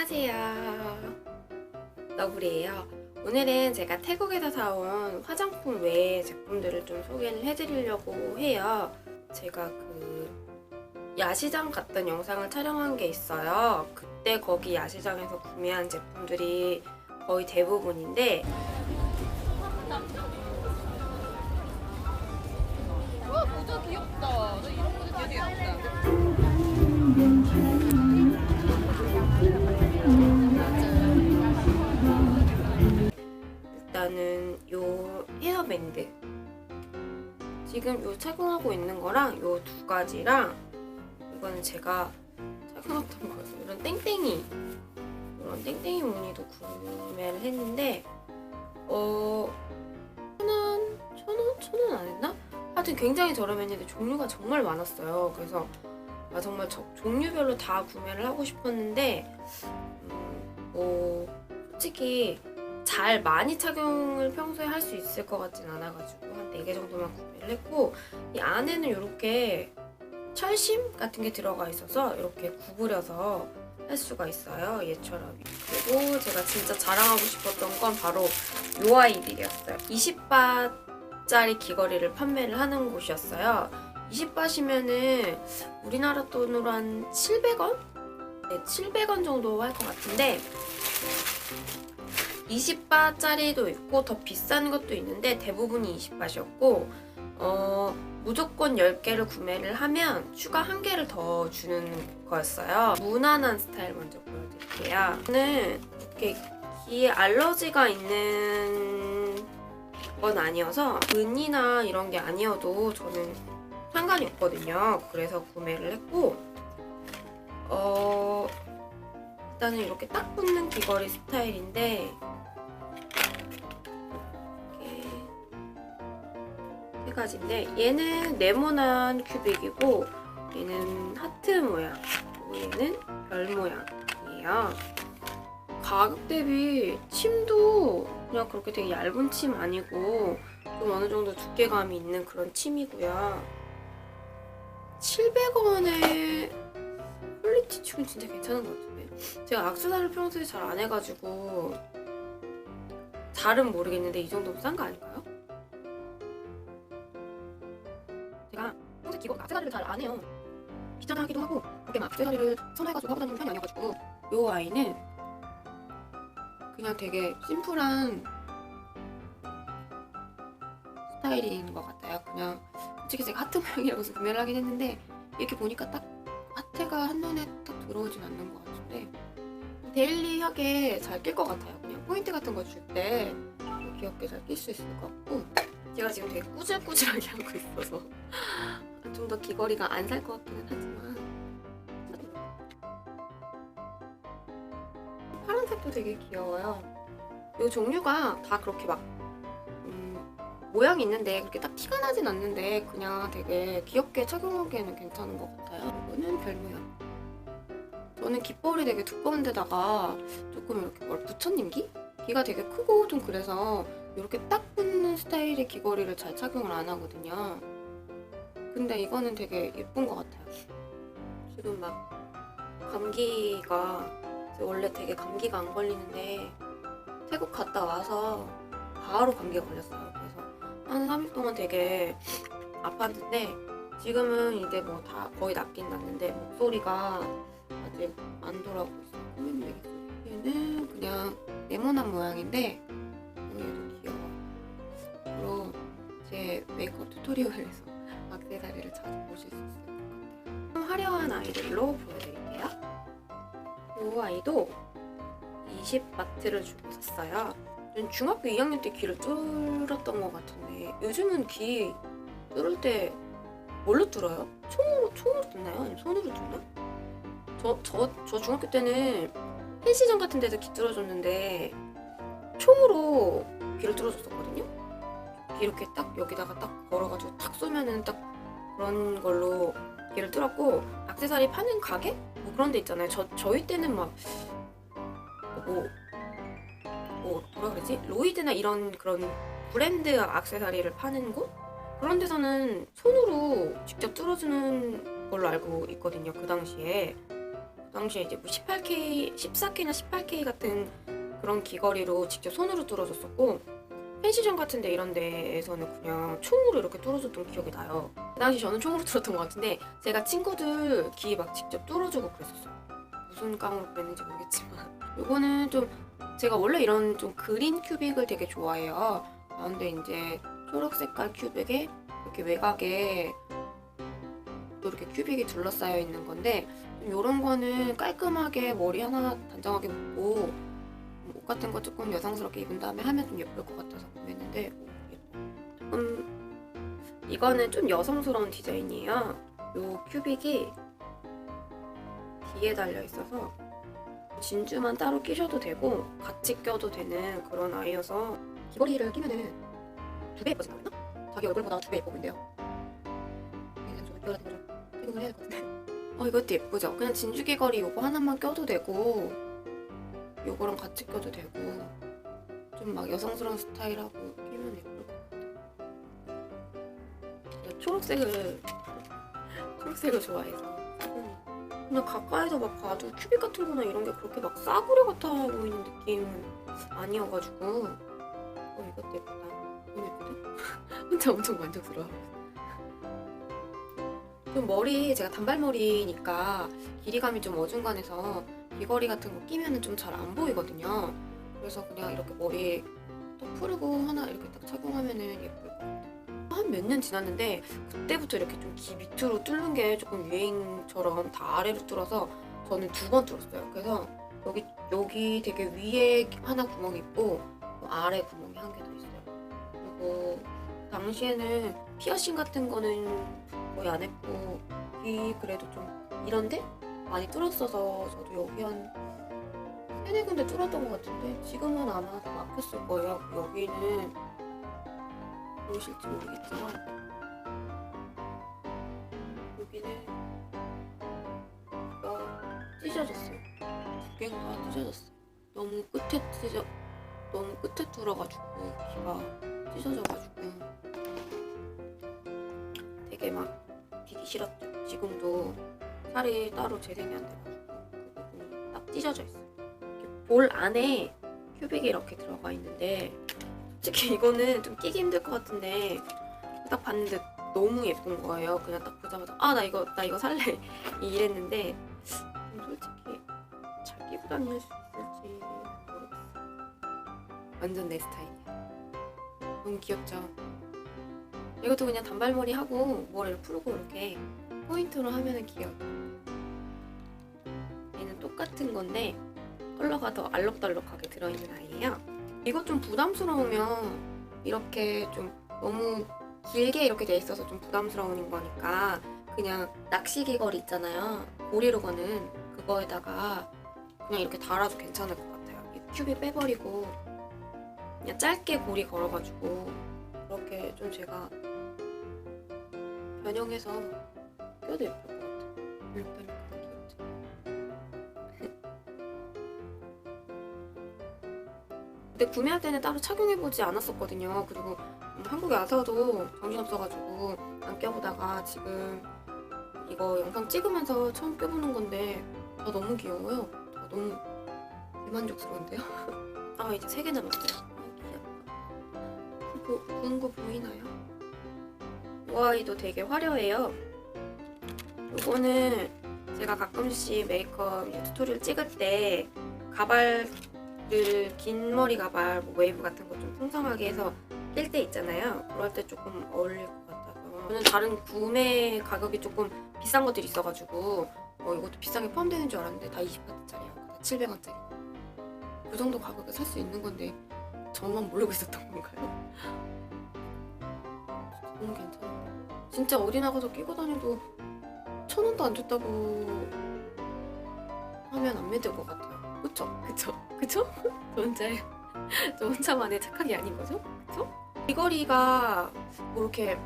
안녕하세요. 너구리예요. 오늘은 제가 태국에서 사온 화장품 외의 제품들을 좀 소개를 해드리려고 해요. 제가 그 야시장 갔던 영상을 촬영한 게 있어요. 그때 거기 야시장에서 구매한 제품들이 거의 대부분인데 와 모자 귀엽다. 나 이런 모자 되게 예쁘다. 일단은 요 헤어밴드. 지금 요 착용하고 있는 거랑 요 두 가지랑 이거는 제가 착용했던 거였어요. 이런 땡땡이. 이런 땡땡이 무늬도 구매를 했는데 어 천원 천원 천원 안 했나? 하여튼 굉장히 저렴했는데 종류가 정말 많았어요. 그래서 아 정말 저- 종류별로 다 구매를 하고 싶었는데 음, 뭐 솔직히 잘 많이 착용을 평소에 할 수 있을 것 같진 않아가지고 한 4개 정도만 구매를 했고 이 안에는 이렇게 철심 같은 게 들어가 있어서 이렇게 구부려서 할 수가 있어요 얘처럼 그리고 제가 진짜 자랑하고 싶었던 건 바로 요 아이들이었어요. 20바짜리 귀걸이를 판매를 하는 곳이었어요. 20바시면은 우리나라 돈으로 한 700원? 네 700원 정도 할 것 같은데 20바짜리도 있고 더 비싼 것도 있는데 대부분이 20바셨고 어, 무조건 10개를 구매를 하면 추가 1개를 더 주는 거였어요. 무난한 스타일 먼저 보여드릴게요. 저는 이렇게 귀에 알러지가 있는 건 아니어서 은이나 이런 게 아니어도 저는 상관이 없거든요. 그래서 구매를 했고 어, 일단은 이렇게 딱 붙는 귀걸이 스타일인데 이렇게 세 가지인데 얘는 네모난 큐빅이고 얘는 하트 모양 얘는 별 모양이에요. 가격 대비 침도 그냥 그렇게 되게 얇은 침 아니고 좀 어느 정도 두께감이 있는 그런 침이고요. 700원에 퀄리 티 치고는 진짜 괜찮은 것 같은데. 제가 악세사리를 평소에 잘 안 해가지고 잘은 모르겠는데 이 정도면 싼 거 아닐까요? 제가 평소에 기본 악세사리를 잘 안 해요. 귀찮아 하기도 하고 그렇게 막 악세사리를 선호해가지고 하고 다니는 편이 아니어가지고 요 아이는 그냥 되게 심플한 스타일인 것 같아요. 그냥 솔직히 제가 하트 모양이라고 구매를 하긴 했는데 이렇게 보니까 딱 하트가 한눈에 딱 들어오진 않는 것 같은데 데일리하게 잘낄 것 같아요. 그냥 포인트 같은 거 줄 때 귀엽게 잘 낄 수 있을 것 같고 제가 지금 되게 꾸질꾸질하게 하고 있어서 좀 더 귀걸이가 안 살 것 같기는 하지만 파란색도 되게 귀여워요. 이 종류가 다 그렇게 막 음, 모양이 있는데 그렇게 딱 티가 나진 않는데 그냥 되게 귀엽게 착용하기에는 괜찮은 것 같아요. 이거는 별 모양. 저는 귓볼이 되게 두꺼운 데다가 조금 이렇게 뭘 붙여님기? 귀가 되게 크고 좀 그래서 이렇게 딱 붙는 스타일의 귀걸이를 잘 착용을 안 하거든요. 근데 이거는 되게 예쁜 것 같아요. 지금 막 감기가 원래 되게 감기가 안 걸리는데 태국 갔다 와서 바로 감기가 걸렸어요. 한 3일 동안 되게 아팠는데 지금은 이제 뭐 다 거의 낫긴 낫는데 목소리가 아직 안 돌아오고 있어요. 꼬맨 얘는 그냥 네모난 모양인데 얘도 귀여워. 앞으로 제 메이크업 튜토리얼에서 악세사리를 자주 보실 수 있을 것 같아요. 좀 화려한 아이들로 보여드릴게요. 이 아이도 20바트를 주고 샀어요. 전 중학교 2학년 때 귀를 뚫었던 것 같은데 요즘은 귀 뚫을 때 뭘로 뚫어요? 총으로 총으로 뚫나요? 아니면 손으로 뚫나? 저 저 저 중학교 때는 펜시점 같은 데서 귀 뚫어줬는데 총으로 귀를 뚫어줬었거든요. 귀 이렇게 딱 여기다가 딱 걸어가지고 탁 쏘면은 딱 그런 걸로 귀를 뚫었고 악세사리 파는 가게 뭐 그런 데 있잖아요. 저 저희 때는 막 뭐, 뭐 뭐라 그러지? 로이드나 이런 그런 브랜드 악세사리를 파는 곳 그런 데서는 손으로 직접 뚫어주는 걸로 알고 있거든요. 그 당시에 그 당시에 이제 뭐 18K, 14K나 18K 같은 그런 귀걸이로 직접 손으로 뚫어줬었고 펜시점 같은 데 이런 데에서는 그냥 총으로 이렇게 뚫어줬던 기억이 나요. 그 당시 저는 총으로 뚫었던 것 같은데 제가 친구들 귀 막 직접 뚫어주고 그랬었어요. 무슨 깡으로 그랬는지 모르겠지만 이거는 좀 제가 원래 이런 좀 그린 큐빅을 되게 좋아해요. 가운데 이제 초록 색깔 큐빅에 이렇게 외곽에 또 이렇게 큐빅이 둘러싸여 있는 건데 좀 이런 거는 깔끔하게 머리 하나 단정하게 묶고 옷 같은 거 조금 여성스럽게 입은 다음에 하면 좀 예쁠 것 같아서 구매했는데. 음, 이거는 좀 여성스러운 디자인이에요. 요 큐빅이 뒤에 달려 있어서 진주만 따로 끼셔도 되고 같이 껴도 되는 그런 아이여서 귀걸이를 끼면은 두 배 예뻐진다 그랬나? 자기 얼굴보다 두 배 예뻐 보인대요. 그래서 좀 이거라도 좀 착용을 해야 될 것 같은데. 어 이것도 예쁘죠? 그냥 진주 귀걸이 요거 하나만 껴도 되고 요거랑 같이 껴도 되고 좀 막 여성스러운 스타일하고 끼면 예쁠 것 같아. 제가 초록색을 초록색을 좋아해서 그냥 가까이서 막 봐도 큐빅 같은 거나 이런 게 그렇게 막 싸구려 같아 보이는 느낌은 아니어가지고. 어 이것도 예쁘다. 너무 예쁘다 혼자 엄청 만족스러워. 좀 머리 제가 단발머리니까 길이감이 좀 어중간해서 귀걸이 같은 거 끼면은 좀 잘 안 보이거든요. 그래서 그냥 이렇게 머리 딱 풀고 하나 이렇게 딱 착용하면은 예쁠 것 같아요 한 몇 년 지났는데 그때부터 이렇게 좀 귀 밑으로 뚫는 게 조금 유행처럼 다 아래로 뚫어서 저는 두 번 뚫었어요. 그래서 여기 여기 되게 위에 하나 구멍이 있고 또 아래 구멍이 한 개 더 있어요. 그리고 당시에는 피어싱 같은 거는 거의 안 했고 귀 그래도 좀 이런데 많이 뚫었어서 저도 여기 한 세네 군데 뚫었던 것 같은데 지금은 아마 다 막혔을 거예요. 여기는 보이실지 모르겠지만 여기는 어, 찢어졌어요. 두 개가 찢어졌어요. 너무 끝에 찢어 너무 끝에 뚫어가지고 귀가 찢어져가지고 되게 막 디기 싫었죠. 지금도 살이 따로 재생이 안 돼가지고 그 부분이 딱 찢어져 있어요. 볼 안에 큐빅이 이렇게 들어가 있는데 솔직히 이거는 좀 끼기 힘들 것 같은데 딱 봤는데 너무 예쁜 거예요. 그냥 딱 보자마자 아 나 이거 나 이거 살래 이랬는데 음, 솔직히 잘 끼고 다닐 수 있을지 모르겠어. 완전 내 스타일이야. 너무 귀엽죠. 이것도 그냥 단발머리 하고 머리를 풀고 이렇게 포인트로 하면은 귀여워. 얘는 똑같은 건데 컬러가 더 알록달록하게 들어있는 아이예요. 이거 좀 부담스러우면 이렇게 좀 너무 길게 이렇게 돼 있어서 좀 부담스러운 거니까 그냥 낚시 귀걸이 있잖아요. 고리로 거는 그거에다가 그냥 이렇게 달아도 괜찮을 것 같아요. 이 큐빅 빼버리고 그냥 짧게 고리 걸어가지고 그렇게 좀 제가 변형해서 껴도 예쁠 것 같아요. 블록블록 근데 구매할 때는 따로 착용해보지 않았었거든요. 그리고 음, 한국에 와서도 정신없어가지고 안 껴보다가 지금 이거 영상 찍으면서 처음 껴보는 건데 다 너무 귀여워요. 다 너무 대만족스러운데요? 아 이제 세 개 남았어요. 아, 귀엽다. 보, 부은 거 보이나요? 이 아이도 되게 화려해요. 요거는 제가 가끔씩 메이크업 튜토리얼 찍을 때 가발 을긴 머리 가발, 뭐 웨이브 같은 거 좀 풍성하게 해서 낄 때 있잖아요. 그럴 때 조금 어울릴 것 같아서 저는 다른 구매 가격이 조금 비싼 것들이 있어가지고 어, 이것도 비싸게 포함되는 줄 알았는데 다 20바트짜리야. 다 700원짜리. 그 정도 가격에 살 수 있는 건데 저만 모르고 있었던 건가요? 너무 괜찮아. 진짜 어디 나가서 끼고 다녀도 천 원도 안 줬다고 하면 안 믿을 것 같아요. 그쵸? 그쵸? 그쵸? 저 혼자예요. 저 혼자만의 착각이 아닌 거죠? 그쵸? 귀걸이가 뭐 이렇게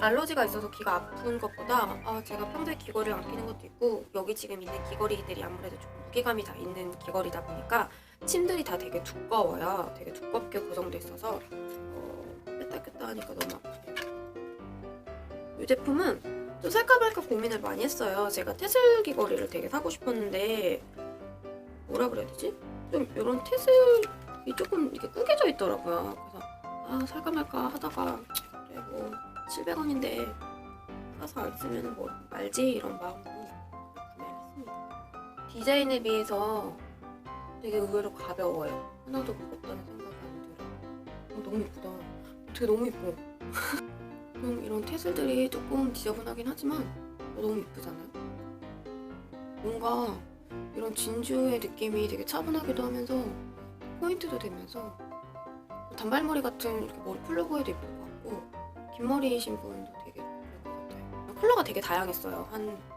알러지가 있어서 귀가 아픈 것보다 아 제가 평소에 귀걸이를 안 끼는 것도 있고 여기 지금 있는 귀걸이들이 아무래도 조금 무게감이 다 있는 귀걸이다 보니까 침들이 다 되게 두꺼워요. 되게 두껍게 고정돼 있어서 어, 뺐다 하니까 너무 아프네요. 이 제품은 좀 살까 말까 고민을 많이 했어요. 제가 테슬 귀걸이를 되게 사고 싶었는데 뭐라 그래야 되지? 좀 이런 테슬이 조금 이렇게 구겨져 있더라고요. 그래서 아 살까 말까 하다가 그래 뭐 700원인데 사서 안 쓰면 뭐 말지 이런 마음으로 구매를 했습니다. 디자인에 비해서 되게 의외로 가벼워요. 하나도 무겁다는 생각이 안 들어요. 어, 너무 예쁘다. 되게 너무 예뻐. 좀 이런 테슬들이 조금 지저분하긴 하지만 어, 너무 예쁘잖아요. 뭔가 이런 진주의 느낌이 되게 차분하기도 하면서 포인트도 되면서 단발머리 같은 이렇게 머리 풀러보에도 예쁠 것 같고 긴 머리이신 분도 되게 예쁠 것 같아요. 컬러가 되게 다양했어요. 한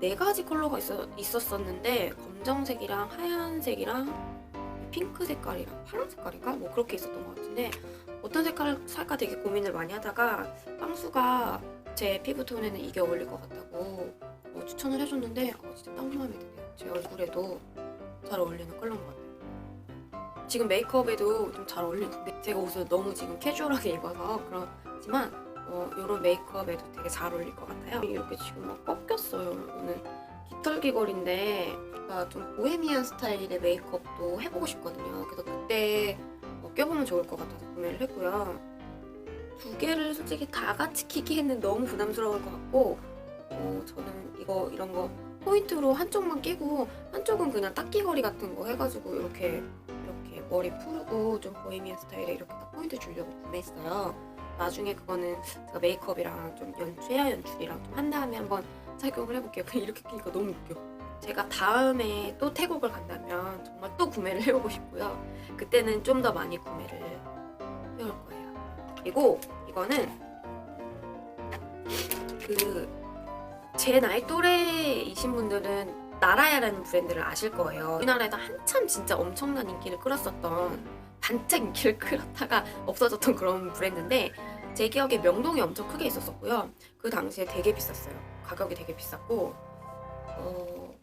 네 가지 컬러가 있어, 있었었는데 검정색이랑 하얀색이랑 핑크 색깔이랑 파란 색깔인가 뭐 그렇게 있었던 것 같은데 어떤 색깔을 살까 되게 고민을 많이 하다가 빵수가 제 피부톤에는 이게 어울릴 것 같다고 어, 추천을 해줬는데 어, 진짜 딱 마음에 드네요. 제 얼굴에도 잘 어울리는 컬러인 것 같아요. 지금 메이크업에도 좀 잘 어울리는데 제가 옷을 너무 지금 캐주얼하게 입어서 그렇지만 어, 이런 메이크업에도 되게 잘 어울릴 것 같아요. 이렇게 지금 막 꺾였어요. 오늘 깃털 귀걸인데 제가 좀 보헤미안 스타일의 메이크업도 해보고 싶거든요. 그래서 그때 어, 껴보면 좋을 것 같아서 구매를 했고요. 두 개를 솔직히 다 같이 키기에는 너무 부담스러울 것 같고 어, 저는 이거 이런 거 포인트로 한쪽만 끼고 한쪽은 그냥 딱끼거리 같은 거 해가지고 이렇게 이렇게 머리 풀고 좀 보헤미안 스타일에 이렇게 딱 포인트 주려고 구매했어요. 나중에 그거는 제가 메이크업이랑 좀 연출, 헤어 연출이랑 좀 한 다음에 한번 착용을 해볼게요. 그냥 이렇게 끼니까 너무 웃겨. 제가 다음에 또 태국을 간다면 정말 또 구매를 해보고 싶고요. 그때는 좀 더 많이 구매를 해올 거예요. 그리고 이거는 그 제 나이 또래이신 분들은 나라야라는 브랜드를 아실 거예요. 우리나라에서 한참 진짜 엄청난 인기를 끌었었던 반짝 인기를 끌었다가 없어졌던 그런 브랜드인데 제 기억에 명동이 엄청 크게 있었었고요. 그 당시에 되게 비쌌어요. 가격이 되게 비쌌고 어,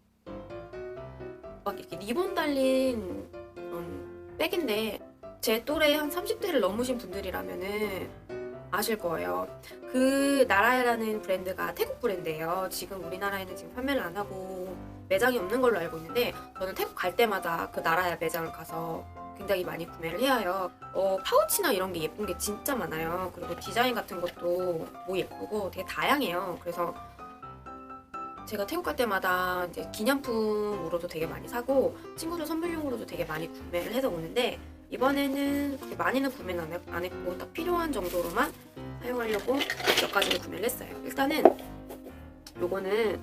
막 이렇게 리본 달린 그런 백인데 제 또래 한 30대를 넘으신 분들이라면은 아실 거예요. 그 나라야라는 브랜드가 태국 브랜드예요. 지금 우리나라에는 지금 판매를 안 하고 매장이 없는 걸로 알고 있는데 저는 태국 갈 때마다 그 나라야 매장을 가서 굉장히 많이 구매를 해야 해요. 어, 파우치나 이런 게 예쁜 게 진짜 많아요. 그리고 디자인 같은 것도 뭐 예쁘고 되게 다양해요. 그래서 제가 태국 갈 때마다 이제 기념품으로도 되게 많이 사고 친구들 선물용으로도 되게 많이 구매를 해서 오는데 이번에는 많이는 구매는 안, 했- 안 했고 딱 필요한 정도로만 사용하려고 몇 가지를 구매를 했어요. 일단은 요거는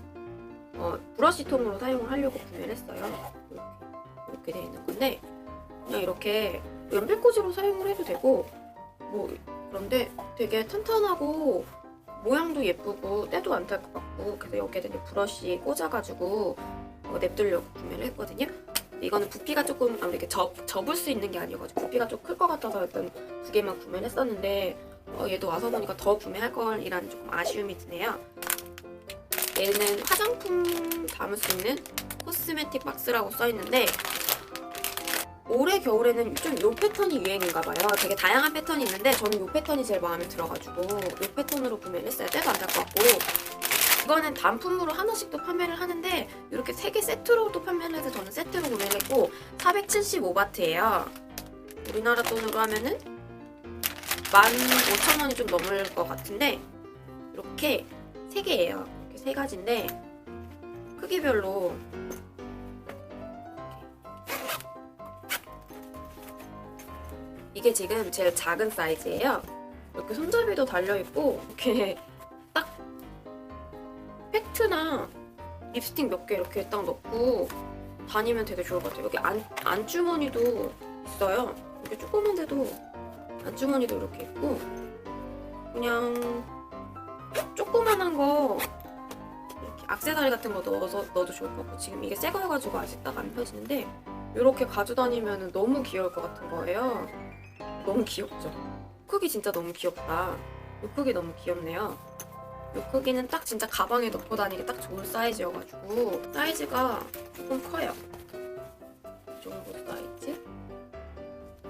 어, 브러쉬 통으로 사용을 하려고 구매를 했어요. 이렇게, 되어 있는 건데 그냥 이렇게 연필꽂이로 사용을 해도 되고 뭐 그런데 되게 탄탄하고 모양도 예쁘고 때도 안 탈 것 같고 그래서 여기에다 이제 브러쉬 꽂아가지고 어, 냅두려고 구매를 했거든요. 이거는 부피가 조금 아, 이렇게 접, 접을 수 있는 게 아니어가지고 부피가 좀 클 것 같아서 일단 두 개만 구매를 했었는데 어, 얘도 와서 보니까 더 구매할 걸이라는 조금 아쉬움이 드네요. 얘는 화장품 담을 수 있는 코스메틱 박스라고 써 있는데 올해 겨울에는 좀 요 패턴이 유행인가 봐요. 되게 다양한 패턴이 있는데 저는 요 패턴이 제일 마음에 들어가지고 요 패턴으로 구매를 했어요. 때도 안 될 것 같고 이거는 단품으로 하나씩 또 판매를 하는데 이렇게 세 개 세트로 또 판매를 해서 저는 세트로 구매를 했고 475바트예요. 우리나라 돈으로 하면은 15,000원이 좀 넘을 것 같은데 이렇게 세 개예요. 이렇게 세 가지인데 크기별로 이게 지금 제일 작은 사이즈예요. 이렇게 손잡이도 달려 있고 이렇게 딱 팩트나 립스틱 몇 개 이렇게 딱 넣고 다니면 되게 좋을 것 같아요. 여기 안 안주머니도 있어요. 이렇게 조그만데도 안주머니도 이렇게 있고 그냥 조그만한 거 이렇게 악세사리 같은 거 넣어서 넣어도 좋을 것 같고 지금 이게 새 거여가지고 아직 딱 안 펴지는데 이렇게 가져다니면 너무 귀여울 것 같은 거예요. 너무 귀엽죠? 크기 진짜 너무 귀엽다. 이 크기 너무 귀엽네요. 이 크기는 딱 진짜 가방에 넣고 다니기 딱 좋은 사이즈여가지고 사이즈가 조금 커요. 이 정도 사이즈?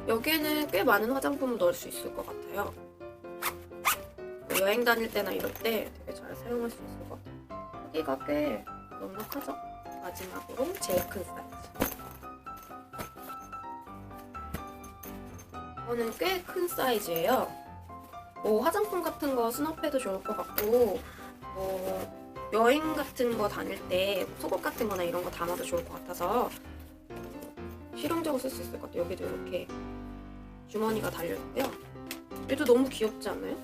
여기에는 꽤 많은 화장품을 넣을 수 있을 것 같아요. 뭐 여행 다닐 때나 이럴 때 되게 잘 사용할 수 있을 것 같아요. 크기가 꽤 넉넉하죠? 마지막으로 제일 큰 사이즈. 이거는 꽤 큰 사이즈예요. 뭐 화장품 같은 거 수납해도 좋을 것 같고 뭐 여행 같은 거 다닐 때 속옷 같은 거나 이런 거 담아도 좋을 것 같아서 실용적으로 쓸 수 있을 것 같아요. 여기도 이렇게 주머니가 달려있고요. 얘도 너무 귀엽지 않나요?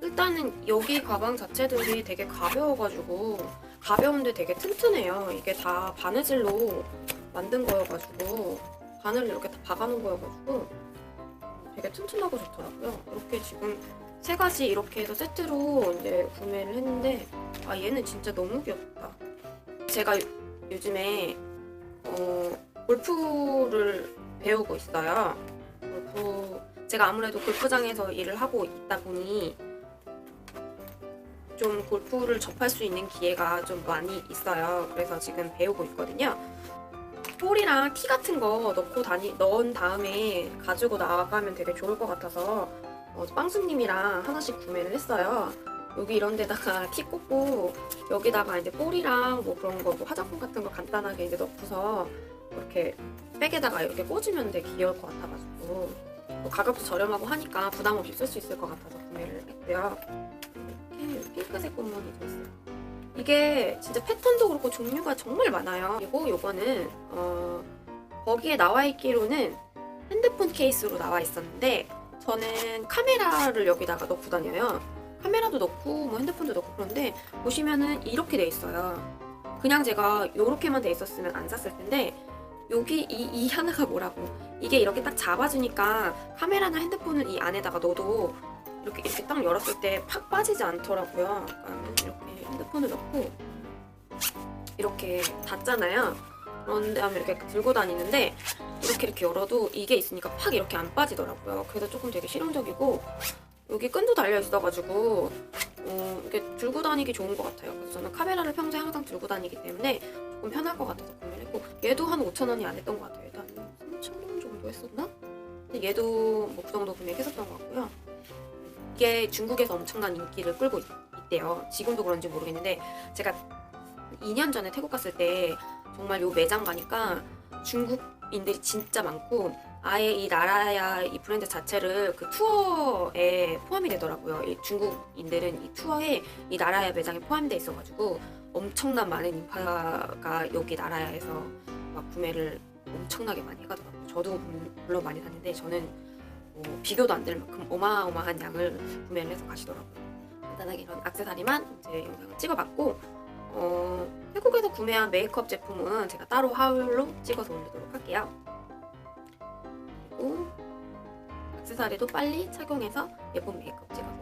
일단은 여기 가방 자체들이 되게 가벼워가지고 가벼운데 되게 튼튼해요. 이게 다 바느질로 만든 거여가지고 바늘을 이렇게 다 박아놓은 거여가지고 되게 튼튼하고 좋더라고요. 이렇게 지금 세 가지 이렇게 해서 세트로 이제 구매를 했는데 아 얘는 진짜 너무 귀엽다. 제가 요- 요즘에 어, 골프를 배우고 있어요. 골프 제가 아무래도 골프장에서 일을 하고 있다 보니 좀 골프를 접할 수 있는 기회가 좀 많이 있어요. 그래서 지금 배우고 있거든요. 볼이랑 티 같은 거 넣고 다니 넣은 다음에 가지고 나가면 되게 좋을 것 같아서 어, 빵수님이랑 하나씩 구매를 했어요. 여기 이런 데다가 티 꽂고 여기다가 이제 볼이랑 뭐 그런 거 뭐 화장품 같은 거 간단하게 이제 넣고서 이렇게 백에다가 이렇게 꽂으면 되게 귀여울 것 같아가지고 뭐 가격도 저렴하고 하니까 부담 없이 쓸 수 있을 것 같아서 구매를 했고요. 이렇게 핑크색 꽃무늬 있어요. 이게 진짜 패턴도 그렇고 종류가 정말 많아요. 그리고 요거는 어, 거기에 나와 있기로는 핸드폰 케이스로 나와 있었는데 저는 카메라를 여기다가 넣고 다녀요. 카메라도 넣고 뭐 핸드폰도 넣고 그런데 보시면은 이렇게 돼 있어요. 그냥 제가 이렇게만 돼 있었으면 안 샀을 텐데 여기 이, 이 하나가 뭐라고 이게 이렇게 딱 잡아주니까 카메라나 핸드폰을 이 안에다가 넣어도 이렇게 이렇게 딱 열었을 때 팍 빠지지 않더라고요. 이렇게 핸드폰을 넣고 이렇게 닫잖아요. 그런 다음에 이렇게 들고 다니는데 이렇게 이렇게 열어도 이게 있으니까 팍 이렇게 안 빠지더라고요. 그래서 조금 되게 실용적이고 여기 끈도 달려 있어가지고 어, 이게 들고 다니기 좋은 것 같아요. 그래서 저는 카메라를 평소에 항상 들고 다니기 때문에 조금 편할 것 같아서 구매를 했고 얘도 한 5천 원이 안 했던 것 같아요. 한 3천 원 정도 했었나? 얘도 뭐 그 정도 구매했었던 것 같고요. 이게 중국에서 엄청난 인기를 끌고 있, 있대요. 지금도 그런지 모르겠는데 제가 2년 전에 태국 갔을 때 정말 요 매장 가니까 중국인들이 진짜 많고 아예 이 나라야 이 브랜드 자체를 그 투어에 포함이 되더라고요. 이 중국인들은 이 투어에 이 나라야 매장에 포함돼 있어가지고 엄청난 많은 인파가 여기 나라야에서 막 구매를 엄청나게 많이 해가더라고요. 저도 물론 많이 샀는데 저는 뭐 비교도 안 될 만큼 어마어마한 양을 구매를 해서 가시더라고요. 간단하게 이런 악세사리만 이제 영상을 찍어봤고 어, 태국에서 구매한 메이크업 제품은 제가 따로 하울로 찍어서 올리도록 할게요. 그리고 액세서리도 빨리 착용해서 예쁜 메이크업 찍어서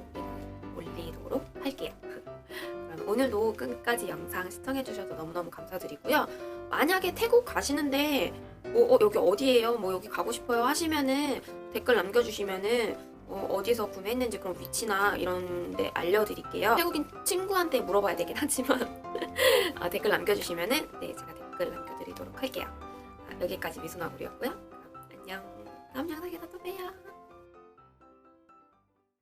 올리도록 할게요. 오늘도 끝까지 영상 시청해주셔서 너무너무 감사드리고요. 만약에 태국 가시는데 뭐, 어, 여기 어디예요? 뭐 여기 가고 싶어요 하시면은 댓글 남겨주시면은 어, 디서 구매했는지 그런 위치나 이런 데 알려드릴게요. 태국인 친구한테 물어봐야 되긴 하지만 어, 댓글 남겨주시면은 네 제가 댓글 남겨드리도록 할게요. 아, 여기까지 미소나물이었고요. 그럼 안녕. 다음 영상에서.